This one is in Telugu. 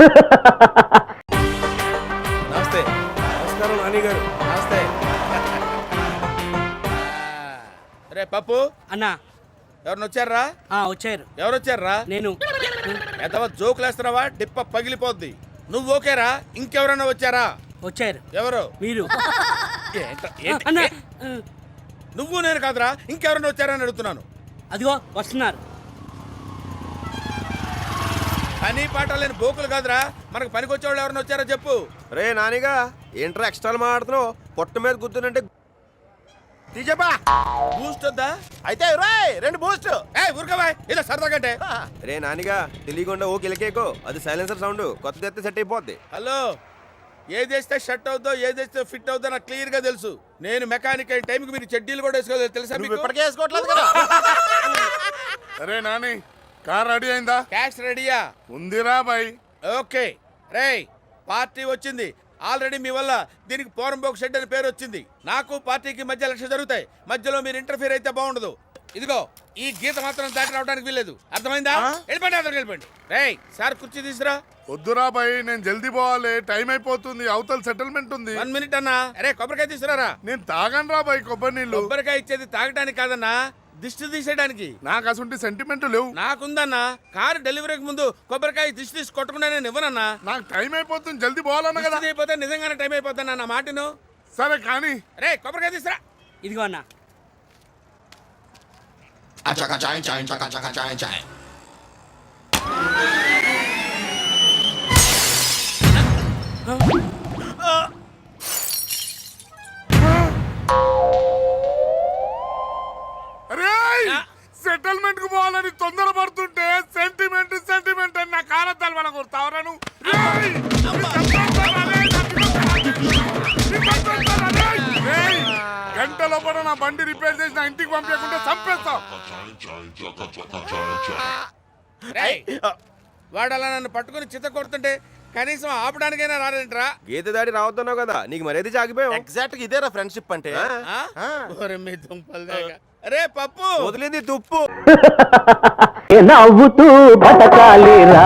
నమస్తే. నమస్కారం నాని గారు. నమస్తే. రే పప్పు. అన్నా. ఎవరిని వచ్చారా? ఆ, వచ్చారు. ఎవరు వచ్చారా? నేను. ఎంతవ జోకులేస్తున్నావా డిప్ప పగిలిపోద్ది. నువ్వు ఓకేరా? ఇంకెవరైనా వచ్చారా? వచ్చారు. ఎవరు? మీరు. నువ్వు నేను కాదురా. ఇంకెవరైనా వచ్చారా అని అడుగుతున్నాను. అదిగో వస్తున్నారు. పని పాట లేని బోకులు కాదురా. మనకు పనికి వచ్చేవాళ్ళు ఎవరైనా వచ్చారో చెప్పు. రే నానిగా ఏంట్రా ఎక్స్ట్రా మాడుతున్నావు పొట్ట మీద గుద్దునంటే తీజపా బూస్ట్ వద్దా? అయితే రే రెండు బూస్ట్ ఏ ఊరుకోవా ఇలా సరదాగంటే రే నానిగా తెలియకుండా ఓ కిలకేకో. అది సైలెన్సర్ సౌండ్ కొత్త తెస్తే సెట్ అయిపోద్ది. హలో ఏదేస్తే షట్ అవుద్దో ఏదేస్తే ఫిట్ అవుద్దో నాకు క్లియర్గా తెలుసు. నేను మెకానిక్ అయిన టైంకి మీరు చెడ్డీలు కూడా వేసుకోలేదు తెలుసా మీకు? వేసుకోవట్లేదు కదా. అరే నాని కార్ రెడీ అయిందా? క్యాష్ రెడీయా? ఉందిరా బాయ్. ఓకే. రేయ్ పార్టీ వచ్చింది. ఆల్రెడీ మీ వల్ల దీనికి పోరంబోక్ షెడ్ అని పేరు వచ్చింది. నాకు పార్టీకి మధ్య లక్ష జరుగుతాయి. మధ్యలో మీరు ఇంటర్ఫీర్ అయితే బాగుండదు. ఇదిగో ఈ గీత మాత్రం దాటి రావడానికి వీల్లేదు. అర్థమైందా? వెళ్ళిపోండి అందరికి వెళ్ళిపోండి. రేయ్ సార్ కుర్చీ తీసురా వద్దురా బాయ్ నేను జల్దీ పోవాలి. టైం అయిపోతుంది. అవతల సెటిల్మెంట్ ఉంది. వన్ మినిట్ అన్నా. అరే కొబ్బరికాయ తీసుకురారా? నేను తాగను రా బాయ్ కొబ్బరి నీళ్ళు. కొబ్బరికాయ ఇచ్చేది తాగడానికి కాదన్నా. దిష్టి తీసేయడానికి. నాకు అసలు సెంటిమెంట్ లేవు. నాకుందన్నా కారు డెలివరీకి ముందు కొబ్బరికాయ దిష్టి తీసి కొట్టకుండా నేను ఇవ్వనన్నా. నాకు టైం అయిపోతుంది జల్దీ పోవాలన్న కదా. దిష్టి అయిపోతే నిజంగానే టైం అయిపోతాను నా మాటను. సరే కానీ. రే కొబ్బరికాయ తీసురా ఇదిగో అన్నా. Chai chaka chaka chai chai. అరే సెటిల్మెంట్కు పోవాలని తొందర పడుతుంటే సెంటిమెంట్ సెంటిమెంట్ అని నా కారద్దాలు మన కొడతావరాను గంట లోపల నా బండి రిపేర్ చేసి నా ఇంటికి పంపించకుంటే చంపేస్తా రేయ్! వాడు అలా నన్ను పట్టుకుని చిత్త కొడుతుంటే కనీసం ఆపడానికైనా రారేంట్రా గీత దాడి రావద్దన్నావు కదా నీకు మరేది జాగిపోయావు? ఎగ్జాక్ట్గా ఇదేరా ఫ్రెండ్షిప్ అంటే. ఆ? ఓరి మీ దుంపలు దాకా. రే పప్పు వదిలింది తుప్పు నవ్వుతూ బతకాలిరా